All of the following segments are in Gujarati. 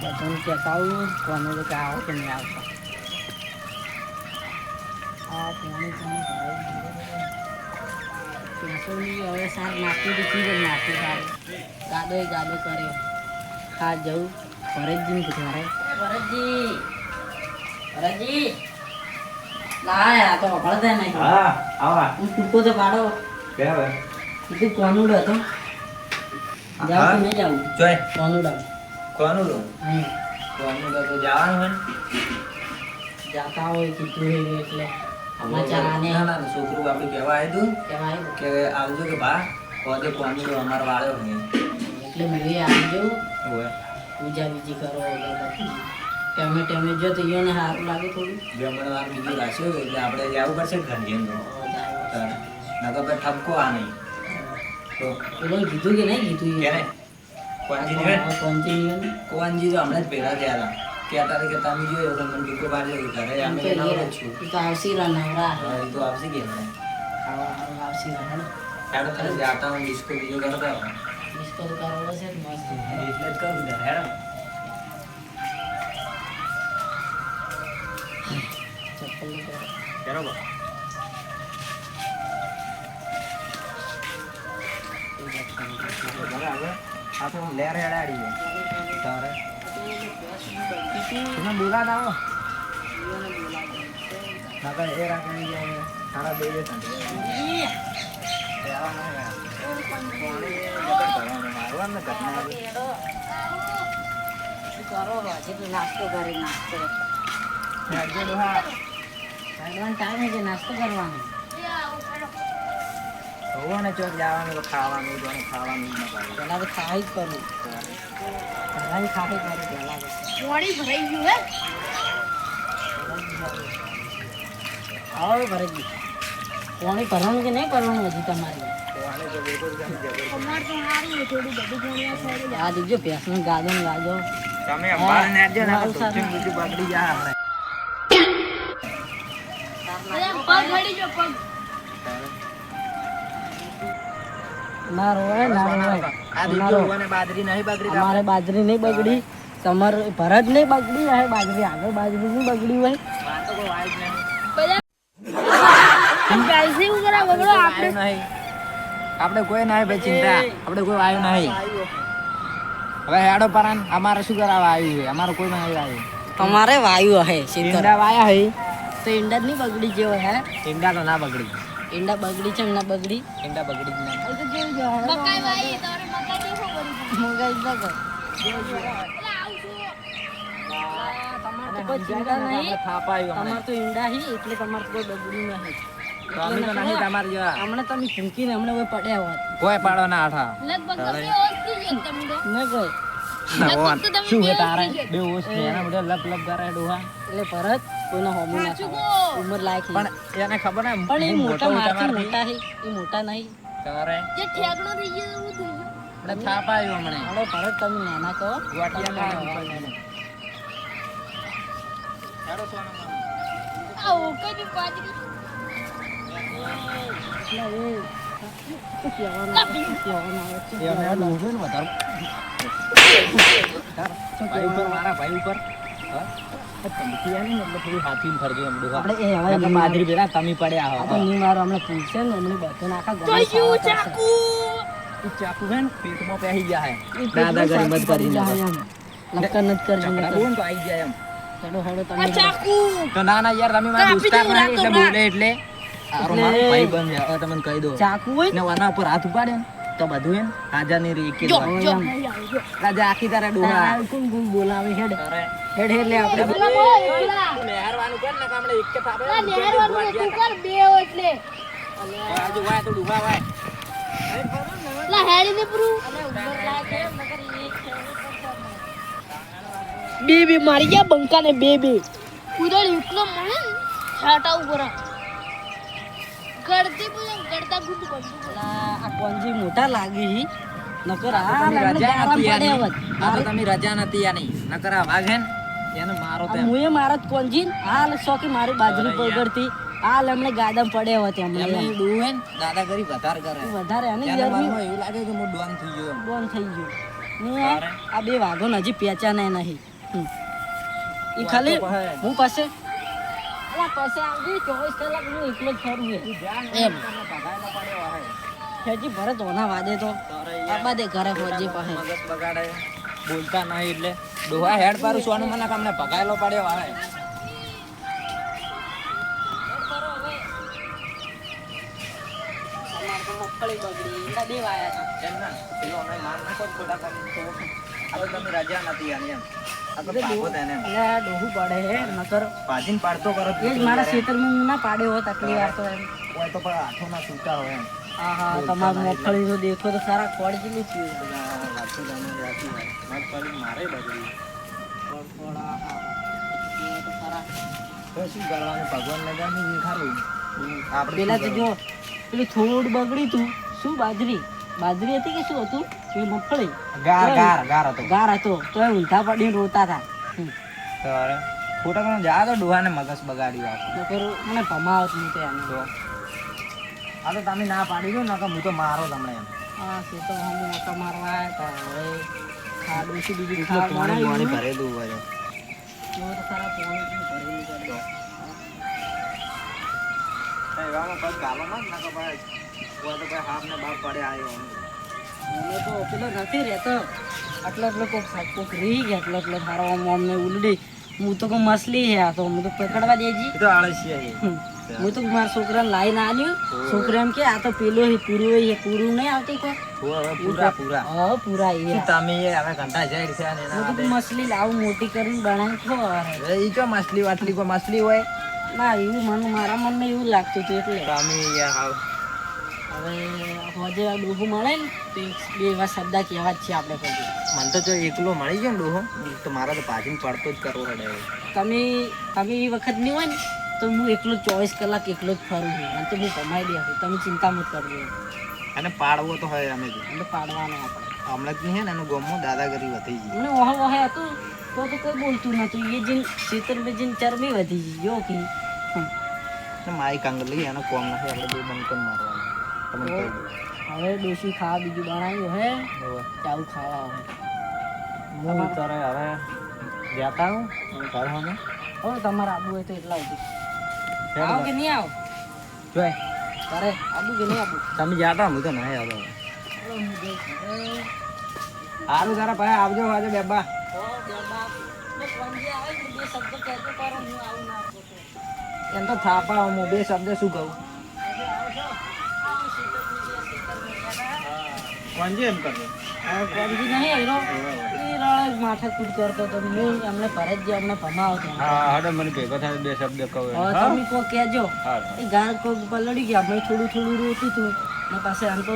બધાને કહેતા આવું કોને તો કે આવો કે નહીં આવતા. આ પોણી પોણી પેસોની હવે સાર નાખી દીધી છે નાખી સાર ગાડો એ કર્યો હા જવું ભરતજીને પૂછવા ભરતજી! ભરતજી! લાય તો વપરાતા નહીં. હા આવા. હું ટૂંકો તો પાડો. બરાબર કીધું કોનુડો હતો? જાવ કે નહીં જાવું જોય. કોનુડો કોનું લો? કોનું લો તો જવાનું હોય જાતા હોય કીધું હોય એટલે. સમાચાર આને ના ના છોકરું આપણે કહેવા આવ્યું કહેવાય. હતું કે આવજો કે બા કોદે કોનું લો અમાર વાળ્યો હોય. એટલે મેં આવજો. હોય પૂજા બીજી કરો ટેમે ટેમે જો તો ઈયોને સારું લાગે થોડું. જમણવાર બીજું રાખ્યું એટલે આપણે જવું પડશે ઘંટી નકર પછી ઠપકો આ નહીં તો કીધું કે નહીં કીધું કે ને કોણજી ને પંચી કોણજી તો હમણાં જ ભેગા થયા હતા કહેતા હતા કે તમે જોયો તો મને ટીકો પાડજો કે ઘરે અમે નવરો જ છું તો આવશી રા નવરા હા, એ તો આવશે કે હમણાં ખાવા હારું આવશી રા હેડો હેડો તમે જાતા હું ડિસ્કો બીજો કરતા રહો. ડિસ્કો તો કરવો છે ને મસ્ત એટલે જ કરું છું હેડો ચપ્પલનું કરો. બરોબર બરાબર આ તો લેર હેડાડી છે તારે? તમે બોલાતા આવો નાકા એ રાખવાની જાય તારા બે બે ના ને. કરો હજી નાસ્તો કરી નાસ્તો. ખાવાનો ટાઈમ છે નાસ્તો કરવાનો. હોવો ને ચોક જવાનું તો ખાવાનું જોવાનું ખાવાનું જ ન પાડે. પેલા તો ખાઈ જ કરવું પહેલાં ખાઈ કરવું પહેલાં. મોડી ભરાઈ ગયું હે આવો ભરતજી પાણી ભરવાનું કે નહીં કરવાનું હજી તમારે પાણી તો બિલકુલ જ જબર. અમાર તો હારું છે, થોડું બધું પાણી આ દીજો ભેંસનું ગાજો ને ગાજો તમે ને. બીજું બગડી જાય આપણે. પગ હળી ગયો, પગ. ના રોવાય ના રોવાય ના રોવાય. બાજરી નહીં બગડી અમારે બાજરી નહીં બગડી. તમારે ભરત નહીં બગડી હવે બાજરી. આગળ બાજરી નહીં બગડી હોય. આપણે કોઈ નહીં. ભાઈ ચિંતા. આપણે કોઈ આવ્યું નહીં. હવે હેડો પરાન અમારે શું કરાવવા આવ્યું છે? અમારે કોઈ નહીં આવ્યું. અમારે વાયુ હે ઈંડા વાયા હે. તો ઈંડા જ નહીં બગડી જેવો હે. ઈંડા તો ના બગડી. ઈંડા બગડી છે ના બગડી. ઈંડા બગડી જ ના તો જેવું જો મકાઈ ભાઈ તમારે મકાઈ કેવું કર્યું મંગાઈ જ તો કોઈ નહીં. નહીં નહીં પાડો ના આઠા. શું તારે? બે ઓછ લપ લપ કરે ડોહા. એટલે ભરત કોઈને હોમી ના ખાવાય ઉંમર લાયક પણ એને ખબર ને પણ એ મોટા મોટો મારથી મોટા હે એ મોટા નહીં. તમારે? જે ઠેકણો થઈ ગયો એવું થઈ ગયો. એટલે હમણે ભરત તમે નાના કહો. હેડો. આ ઓકાની એ ભાઈ ઉપર મારા ભાઈ ઉપર. તો ને ને યાર તમે મારા દોસ્તાર એટલે. બોલે એટલે. તમને કહી દો ચાકુ હોય? ને આના ઉપર હાથ ઉપાડે ને. તો બધું એમ? હાજરની રહી જો જો. રાજા આખી તારા ડોહા. કોણ કોણ બોલાવે હેડ? હેડ એટલે આપણે. બોલ નહેરવાનું કર ને કામણે એક કે થાપે પેલા નહેરવાનું તું કર બે એટલે. આજુ વાય તો ડોહા વાય. લા હેડી ને પૂરું. બે બે મારી ગયા બંકા ને બે બે. ઉદળ એટલો મને. છાટા ઉપર ગળતી પૂછો ગળતા ગુડ બંધુ પેલા આ કોંજી મોટા લાગે નકર આ રજા નથી. આ તો તમે રજા નથી આની. નકર આ વાઘ હે એને મારો આ તેમ. મુએ મારા કોંજી હાલ શોકી મારી બાજરી પગડતી. હાલ એમણે ગાદમ પડે હોત એમને દાદાગીરી વધારે કરે. વધારે એવું લાગે કે હું ડોન થઈ ગયો એમ. થઈ ગયો. ને? આ બે વાઘો હજી પેચાને નહીં. ઈ ખાલી હું. પાસે? અલા પાસે આવજી ચોવીસ કલાક હું એકલો જ ફરું એમ તને ભગાયેલો પડ્યો હે. હજી ભરત ઓના વાદે તો. તારે દે ઘરે ફોજી પાસે. મગજ બગાડે. બોલતા નહીં એટલે ડોહા હેડ પારું સોનું મને કામને ભગાયેલો પડ્યો હવે. મગફળી બગડી. એટલા બે વાયા હતા એમ ના પેલો અમે માર નાખો ખોટા કરીને આ તો તમે રજા નથી આની એમ. પાડતો કરો એ જ મારા ખેતરમાં ના પાડ્યો હોત આટલી વાર તો એમ. હોય તો પણ હાથો ના છૂટા હોય એમ. તમારું મગફળી તો દેખો તો સારા ખોડ જેટલી હોય મગફળી મારે બગડી શું કરવાનું ભગવાન લગાવી નિખારું પેલા તો જો પેલું થોડું બગડી તું. શું બાજરી? બાજરી હતી કે શું હતું? એ મગફળી? ગાર ગાર ગાર હતો. ગાર હતો. તો એ ઊંધા પડીને રોતા હતા. તો ખોટા જા તો ડોહાને મગજ બગાડી આખું. મને ભમાવત નહીં તો? એને આ તો તમે ના પાડી દો ના હું તો મારો તમને એમ. હા તે તો હમ ઓટા મારવા આવ્યા. હતા હવે ખાડું શું બીજું એટલું પાણી પાણી ભરેલું હોય જો તો ખરા પાણી ભરેલું પડે. એવામાં પગ ગાલો જ ના કે કોઈ તો ભાઈ હાફ ને બાપ પડે આવ્યો મને તો પેલો નથી રહેતો. આટલો આટલો કોક કોક રહી ગયા આટલો આટલો મારો અમને ઉલડી. હું તો કોઈ મસલી હે આ તો હું તો પકડવા દેજી. તો હમ. હું તો મારા છોકરાને લાઈને આલ્યું છોકરા એમ કે આ તો પેલો હે પૂરું હે પૂરું નહીં આવતી કો પૂરા પૂરા હા પૂરા એ. તમે હવે ઘંટા જાય છે ને હું તો મસલી લાવ મોટી કરીને બનાવી છો એ તો માછલી વાટલી કો માછલી હોય? ના એવું મને મારા મનને એવું લાગતું હતું એટલે. તમે યાર હાવ. હોજે ડોહું મળે ને તો બે એવા શબ્દ કહેવા જ છે આપણે પછી મને તો જો એકલો મળી ગયો ને ડોહો તો મારા તો ભાજીને પડતો જ કરવો પડે. તમે તમે એ વખત નહીં હોય ને તો હું એકલો ચોવીસ કલાક એકલો જ ફરું છું. અને તો હું કમાઈ દે તમે ચિંતા મત કરજો. અને પાડવો તો હોય અમે તો એટલે પાડવાનો આપણે. હમણાં જ નહીં ને એનું ગમો દાદાગીરી વધી ગઈ મને ઓહ ઓહ હતું. તો તો કોઈ બોલતું નતું એ જીન શીતર બે જીન ચરબી વધી ગઈ. જો કે. મારી કાંગલી એનો કોમ નથી. આપણે બે બંકન મારવાનું. તમને હવે ડોસી ખાવા બીજું બનાવ્યું હે. ચાવું ખાવા હવે. હું તારે હવે જતા હું? ઘર હમે હવે તમારે આબુ હોય તો એટલા સુધી. આવો કે નહીં આવો? જોય તારે આબુ કે નહીં આબુ? તમે જતા હું તો નહીં આવતો. ચાલો હું છું. હવે સારું તારા ભાઈ આવજો આજે બેબા. એમ તો થાપા હું બે શબ્દ શું કહું. કોણજી એમ કરે કોણજી નહીં આવ્યો? જ માથાકૂટ કરતો હતો હું એમને ભરત જે અમને ભમાવતો હા હાડે મને ભેગો થાય બે શબ્દ કહો તમે કો કહેજો. એ ગાળ પલળી ગયા અમે થોડું થોડું રોતું હતું ને પાસે આમ તો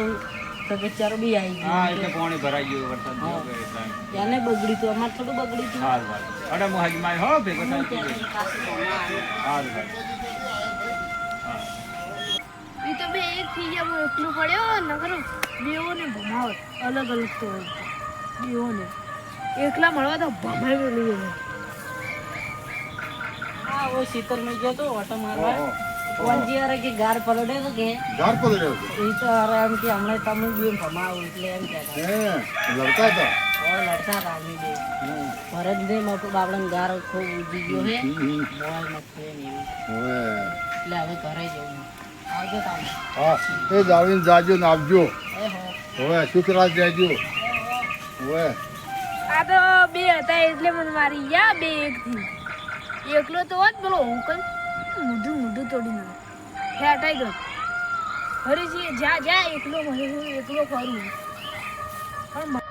તબે ચરબી આવી હા એટલે પાણી ભરાઈ ગયું વરસાદ હા. જેવો ગયો એટલે. એને બગડી તું અમારે થોડું બગડી તું. હાલ હાલ અરે હું હજમાય હો ભેગો થાય. ત્યાંની પાસે ભમા આવ્યો. હાલ હાલ એ તો બે એક થઈ ગયા હું એકલું પડ્યો નકર બેઓને ભમાવત અલગ અલગ તો બેઓને એકલા મળવા તો ભમાઈ ગયેલું હા માં ગયો તો ઓટો મારવા. વંજી અરે કે ગાર પલડે તો કે. ગાર પકડ્યો એ તો અરે એમ કે હમણાં તમે બી ભમાવો એટલે એમ કહેતા હે લડતા લડતા ભરત ગાર ખૂબ ઉજી ગયો હે. બોય નથી ને એવું. એટલે હવે ઘરે જવું આવજો તમે. હા એ દાવીને જાજો ને આપજો. એ હવે શુક્રાજ જાજો. હવે આ તો બે હતા એટલે મને મારી ગયા બે એક થી એકલો તો હોત બોલો હું કઈ મોઢું મોઢું તોડી નાખ. ફેટાઈ ગયો હરીજી જ્યાં જ્યાં એકલો એકલો ફરું. પણ